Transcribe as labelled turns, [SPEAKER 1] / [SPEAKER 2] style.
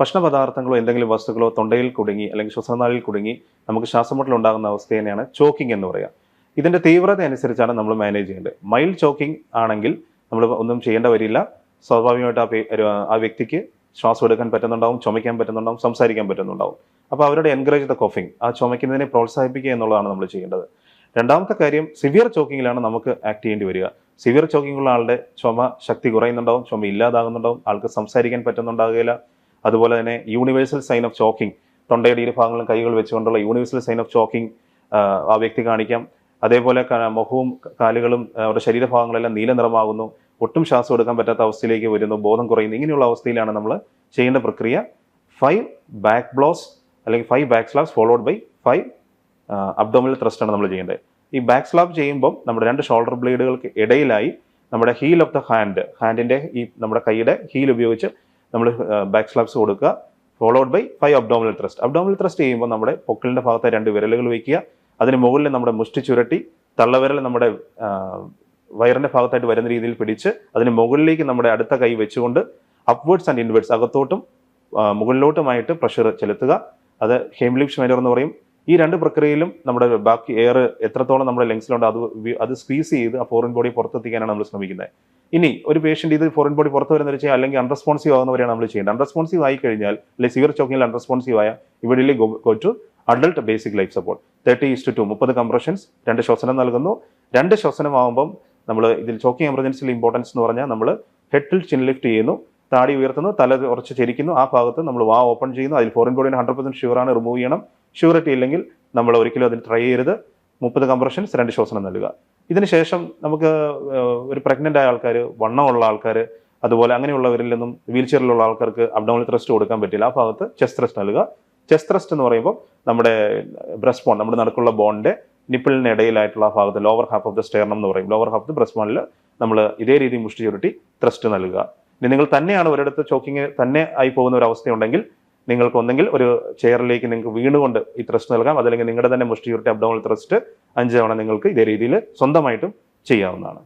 [SPEAKER 1] ഭക്ഷണ പദാർത്ഥങ്ങളോ എന്തെങ്കിലും വസ്തുക്കളോ തൊണ്ടയിൽ കുടുങ്ങി അല്ലെങ്കിൽ ശ്വസനനാളിൽ കുടുങ്ങി നമുക്ക് ശ്വാസമുട്ടൽ ഉണ്ടാകുന്ന അവസ്ഥ തന്നെയാണ് ചോക്കിംഗ് എന്ന് പറയുക. ഇതിന്റെ തീവ്രത അനുസരിച്ചാണ് നമ്മൾ മാനേജ് ചെയ്യേണ്ടത്. മൈൽഡ് ചോക്കിംഗ് ആണെങ്കിൽ നമ്മൾ ഒന്നും ചെയ്യേണ്ട വരില്ല സ്വാഭാവികമായിട്ട് ആ വ്യക്തിക്ക് ശ്വാസം എടുക്കാൻ പറ്റുന്നുണ്ടാവും ചുമയ്ക്കാൻ പറ്റുന്നുണ്ടാവും സംസാരിക്കാൻ പറ്റുന്നുണ്ടാവും. അപ്പോൾ അവരുടെ എൻകറേജ് ദ കോഫിംഗ് ആ ചുമയ്ക്കുന്നതിനെ പ്രോത്സാഹിപ്പിക്കുക എന്നുള്ളതാണ് നമ്മൾ ചെയ്യേണ്ടത്. രണ്ടാമത്തെ കാര്യം സിവിയർ ചോക്കിങ്ങിലാണ് നമുക്ക് ആക്ട് ചെയ്യേണ്ടി വരിക. സിവിയർ ചോക്കിംഗ് ഉള്ള ആളുടെ ചുമ ശക്തി കുറയുന്നുണ്ടാവും ചുമ ഇല്ലാതാകുന്നുണ്ടാവും ആൾക്ക് സംസാരിക്കാൻ പറ്റുന്നുണ്ടാകുകയില്ല. അതുപോലെ തന്നെ യൂണിവേഴ്സൽ സൈൻ ഓഫ് ചോക്കിംഗ് തൊണ്ടയുടെ ഇരു ഭാഗങ്ങളും കൈകൾ വെച്ചുകൊണ്ടുള്ള യൂണിവേഴ്സൽ സൈൻ ഓഫ് ചോക്കിംഗ് ആ വ്യക്തി കാണിക്കാം. അതേപോലെ മുഖവും കാലുകളും അവരുടെ ശരീരഭാഗങ്ങളെല്ലാം നീല നിറമാകുന്നു ഒട്ടും ശ്വാസം എടുക്കാൻ പറ്റാത്ത അവസ്ഥയിലേക്ക് വരുന്നു. ബോധം കുറയുന്നു. ഇങ്ങനെയുള്ള അവസ്ഥയിലാണ് നമ്മൾ ചെയ്യേണ്ട പ്രക്രിയ. ഫൈവ് ബാക്ക് ബ്ലോസ് അല്ലെങ്കിൽ five back slabs followed by five abdominal ആണ് നമ്മൾ ചെയ്യേണ്ടത്. ഈ ബാക്ക് സ്ലാബ് ചെയ്യുമ്പോൾ നമ്മുടെ രണ്ട് ഷോൾഡർ ബ്ലേഡുകൾക്ക് ഇടയിലായി നമ്മുടെ ഹീൽ ഓഫ് ദ ഹാൻഡ് ഹാൻഡിന്റെ ഈ നമ്മുടെ കൈയുടെ ഹീൽ ഉപയോഗിച്ച് നമ്മൾ ബാക്ക് സ്ലാബ്സ് കൊടുക്കുക. Followed by five abdominal thrust abdominal thrust ചെയ്യുമ്പോൾ നമ്മുടെ പൊക്കിളിന്റെ ഭാഗത്തെ രണ്ട് വിരലുകൾ വയ്ക്കുക. അതിന് മുകളിൽ നമ്മുടെ മുഷ്ടി ചുരട്ടി തള്ളവിരൽ നമ്മുടെ വയറിന്റെ ഭാഗത്തായിട്ട് വരുന്ന രീതിയിൽ പിടിച്ച് അതിന് മുകളിലേക്ക് നമ്മുടെ അടുത്ത കൈ വെച്ചുകൊണ്ട് അപ്വേർഡ്സ് ആൻഡ് ഇൻവേർഡ്സ് അകത്തോട്ടും മുകളിലോട്ടുമായിട്ട് പ്രഷർ ചെലുത്തുക. അത് ഹേംലിപ്സ് മെനർ എന്ന് പറയും. ഈ രണ്ട് പ്രക്രിയയിലും നമ്മുടെ ബാക്കി എയർ എത്രത്തോളം നമ്മുടെ ലെങ്സിലുണ്ട് അത് അത് സ്ക്വീസ് ചെയ്ത് ആ ഫോറിൻ ബോഡി പുറത്തെത്തിക്കാനാണ് നമ്മൾ ശ്രമിക്കുന്നത്. ഇനി ഒരു പേഷ്യന്റ് ഇത് ഫോറിൻ ബോഡി പുറത്ത് വരുന്ന വെച്ചാൽ അല്ലെങ്കിൽ അൺറെസ്പോൺസീവ് ആകുന്നവരെയാണ് നമ്മൾ ചെയ്യേണ്ടത്. അൺറെസ്പോൺസീവ് ആയി കഴിഞ്ഞാൽ അല്ലെങ്കിൽ സിവിയർ ചോക്കിങ്ങിൽ അൺറെസ്പോൺസീവ് ആയ ഇവിടെ go to adult basic life support thirty is two മുപ്പത് കംപ്രഷൻസ് രണ്ട് ശ്വസനം നൽകുന്നു. രണ്ട് ശ്വസനമാകുമ്പം നമ്മൾ ഇതിൽ ചോക്കിങ് എമർജൻസിയിൽ ഇമ്പോർട്ടൻസ് എന്ന് പറഞ്ഞാൽ നമ്മൾ ഹെഡിൽ ചിൻ ലിഫ്റ്റ് ചെയ്യുന്നു താടി ഉയർത്തുന്നു തല ഉറച്ച് ചരിക്കുന്നു ആ ഭാഗത്ത് നമ്മൾ വാ ഓപ്പൺ ചെയ്യുന്നു. അതിൽ ഫോറിൻ ബോഡിന് ഹൺഡ്രഡ് പെർസെന്റ് ഷുവറാണ് റിമൂവ് ചെയ്യണം. ഷുവറിറ്റി ഇല്ലെങ്കിൽ നമ്മൾ ഒരിക്കലും അതിന് ട്രൈ ചെയ്യരുത്. മുപ്പത് കംപ്രഷൻസ് രണ്ട് ശ്വസനം നൽകുക. ഇതിനുശേഷം നമുക്ക് ഒരു പ്രഗ്നന്റ് ആയ ആൾക്കാർ വണ്ണമുള്ള ആൾക്കാർ അതുപോലെ അങ്ങനെയുള്ളവരിൽ നിന്നും വീൽ ചെയറിലുള്ള ആൾക്കാർക്ക് അബ്ഡോമിൽ ത്രസ്റ്റ് കൊടുക്കാൻ പറ്റില്ല. ആ ഭാഗത്ത് ചെസ്റ്റ് ത്രസ്റ്റ് നൽകുക. ചെസ്റ്റ് ത്രസ്റ്റ് എന്ന് പറയുമ്പോൾ നമ്മുടെ ബ്രസ്റ്റ് ബോൺ നമ്മുടെ നടക്കുള്ള ബോണിന്റെ നിപ്പിളിന് ഇടയിലായിട്ടുള്ള ആ ഭാഗത്ത് lower half of the sternum എന്ന് പറയും. Lower half of the breast ബോണിൽ നമ്മൾ ഇതേ രീതി മുഷ്ടി ചുരുട്ടി ത്രസ്റ്റ് നൽകുക. ഇനി നിങ്ങൾ തന്നെയാണ് ഒരിടത്ത് ചോക്കിങ് തന്നെ ആയി പോകുന്ന ഒരു അവസ്ഥയുണ്ടെങ്കിൽ നിങ്ങൾക്ക് ഒന്നെങ്കിൽ ഒരു ചെയറിലേക്ക് നിങ്ങൾക്ക് വീണുകൊണ്ട് ഈ ത്രസ്റ്റ് നൽകാം. അതല്ലെങ്കിൽ നിങ്ങളുടെ തന്നെ മുഷ്ടി ചുരുട്ടി അബ്ഡോമിൽ ത്രസ്റ്റ് അഞ്ച് തവണ നിങ്ങൾക്ക് ഇതേ രീതിയിൽ സ്വന്തമായിട്ടും ചെയ്യാവുന്നതാണ്.